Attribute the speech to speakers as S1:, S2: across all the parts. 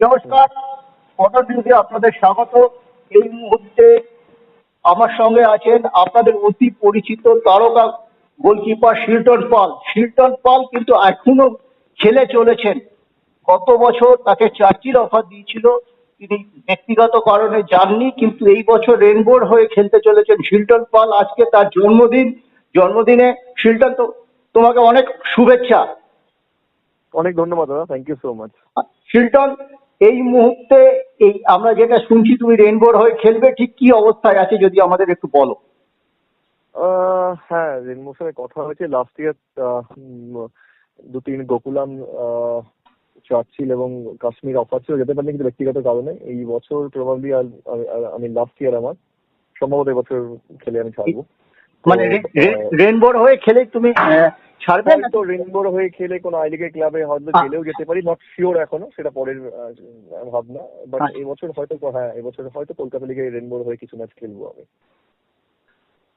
S1: নমস্কার ফটো নিউজে আপনাদের স্বাগত। এই মুহূর্তে আমার সঙ্গে আছেন আপনাদের অতি পরিচিত তারকা গোলকিপার শিল্টন পাল। শিল্টন পাল কিন্তু এখনও খেলে চলেছেন। গত বছর তাকে চার্চির অফার দিয়েছিল। তিনি ব্যক্তিগত কারণে যাননি কিন্তু এই বছর রেনবোর হয়ে খেলতে চলেছেন শিল্টন পাল। আজকে তার জন্মদিন। জন্মদিনে শিল্টন তো তোমাকে অনেক শুভেচ্ছা।
S2: অনেক ধন্যবাদ দাদা thank you so much
S1: Shilton এই মুহূর্তে এই আমরা যেটা শুনছি, তুমি রেনবোর হয়ে খেলবে, ঠিক কি অবস্থায় আছে যদি আমাদের একটু বলো?
S2: হ্যাঁ রেনবোর সাথে কথা হয়েছে। লাস্ট ইয়ার দু তিন গোকুলাম চার্চিল এবং কাশ্মীর অফার ছিল, যেতে পারিনি কিন্তু ব্যক্তিগত কারণে। এই বছর প্রবাবলি আমি লাস্ট ইয়ার আমার, সম্ভবত এবছর খেলে আমি ছাড়বো।
S1: মানে রেনবোর হয়ে খেলে তুমি ছাড়বে না?
S2: হয়তো রেনবোর হয়ে খেলে কোনো আই লিগের ক্লাবে হয়তো খেলেও যেতে পারি নট শিওর এখনও সেটা পরের ভাবনা। বাট
S1: আচ্ছা।
S2: এবছর হয়তো হ্যাঁ এবছর হয়তো কলকাতা লিগে রেনবোর হয়ে কিছু ম্যাচ খেলব আমি।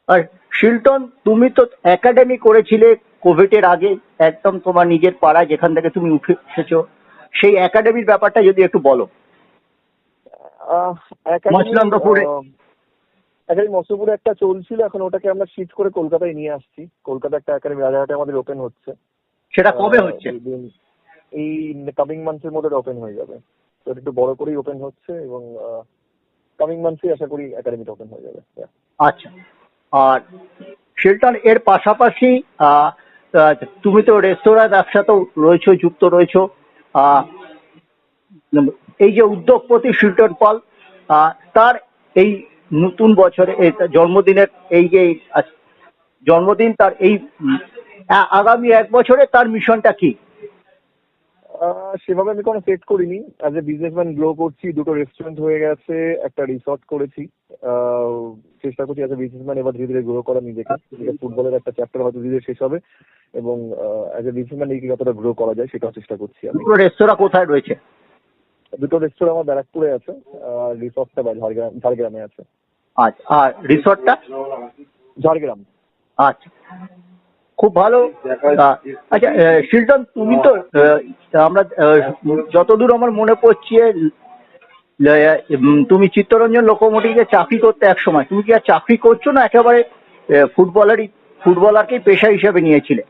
S1: আর শিলটন তুমি তো একাডেমি করেছিলে কোভিডের আগে একদম তোমার নিজের পাড়ায় যেখান থেকে তুমি উঠে এসেছ। সেই একাডেমির ব্যাপারটা যদি একটু বলো।
S2: আহ, একাডেমি, মৎস্যপুরে একটা চলছিল এখন ওটাকে আমরা শিফট করে কলকাতায় নিয়ে আসছি। কলকাতা একটা একাডেমি রাজারহাটে আমাদের ওপেন হচ্ছে।
S1: সেটা কবে হচ্ছে?
S2: এই কামিং মান্থের মধ্যে ওপেন হয়ে যাবে। তো একটু বড় করেই ওপেন হচ্ছে এবং কামিং মান্থেই আশা করি একাডেমিটা ওপেন হয়ে যাবে।
S1: আচ্ছা। আর শিলটন এর পাশাপাশি তুমি তো রেস্তোরাঁ ব্যবসাতেও রয়েছো যুক্ত রয়েছো আহ, এই যে উদ্যোগপতি শিলটন পাল তার এই নতুন বছরে জন্মদিনের এই যে জন্মদিন তার এই আগামী এক বছরে তার মিশনটা কি?
S2: সেভাবে আমি কোনো সেট করিনি। অ্যাজ এ বিজনেসম্যান গ্রো করছি দুটো রেস্টুরেন্ট হয়ে গেছে একটা রিসর্ট করেছি। চেষ্টা করছি অ্যাজ এ বিজনেসম্যান এবার ধীরে ধীরে গ্রো করা নিজেকে। ফুটবলের একটা চ্যাপ্টার হয়তো ধীরে শেষ হবে। এবং অ্যাজ এ বিজনেসম্যান নিজেকে কতটা গ্রো করা যায় সেটাও চেষ্টা করছি আমি।
S1: দুটো রেস্তোরাঁ কোথায় রয়েছে?
S2: দুটো রেস্টুরেন্ট আমার ব্যারাকপুরে আছে আর রিসর্টটা ঝাড়গ্রাম ঝাড়গ্রামে আছে।
S1: আচ্ছা আর রিসর্টটা?
S2: ঝাড়গ্রাম।
S1: আচ্ছা খুব ভালো। আচ্ছা শিলটন তুমি তো আমরা যতদূর আমার মনে পড়ছে তুমি চিত্তরঞ্জন লোকোমোটিভে চাকরি করতে এক সময়। তুমি কি আর চাকরি করছ না একেবারে ফুটবলারই ফুটবলারকেই পেশা হিসেবে নিয়েছিলে?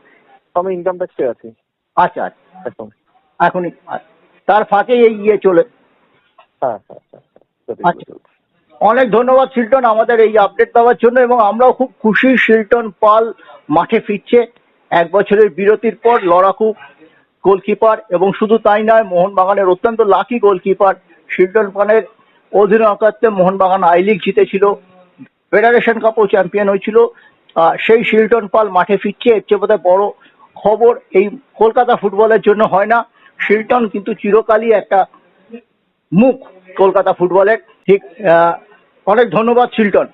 S2: আমি ইনকাম ট্যাক্সে আছি।
S1: আচ্ছা আচ্ছা।
S2: এখন।
S1: এখনই। তার ফাঁকে এই ইয়ে চলে।
S2: হ্যাঁ হ্যাঁ হ্যাঁ
S1: আচ্ছা। অনেক ধন্যবাদ, শিল্টন। আমাদের এই আপডেট দেওয়ার জন্য এবং আমরাও খুব খুশি শিল্টন পাল মাঠে ফিরছে। এক বছরের বিরতির পর লড়াকু গোলকিপার এবং শুধু তাই নয়, মোহনবাগানের অত্যন্ত লাকি গোলকিপার শিল্টন পালের অধিনায়কত্বে মোহনবাগান আই লিগ জিতেছিল ফেডারেশন কাপও চ্যাম্পিয়ন হয়েছিল। সেই শিল্টন পাল মাঠে ফিরছে, এর চেয়ে বোধহয় বড় খবর এই কলকাতা ফুটবলের জন্য হয় না। শিল্টন কিন্তু চিরকালই একটা মুখ কলকাতা ফুটবলের ঠিক অনেক ধন্যবাদ শিলটন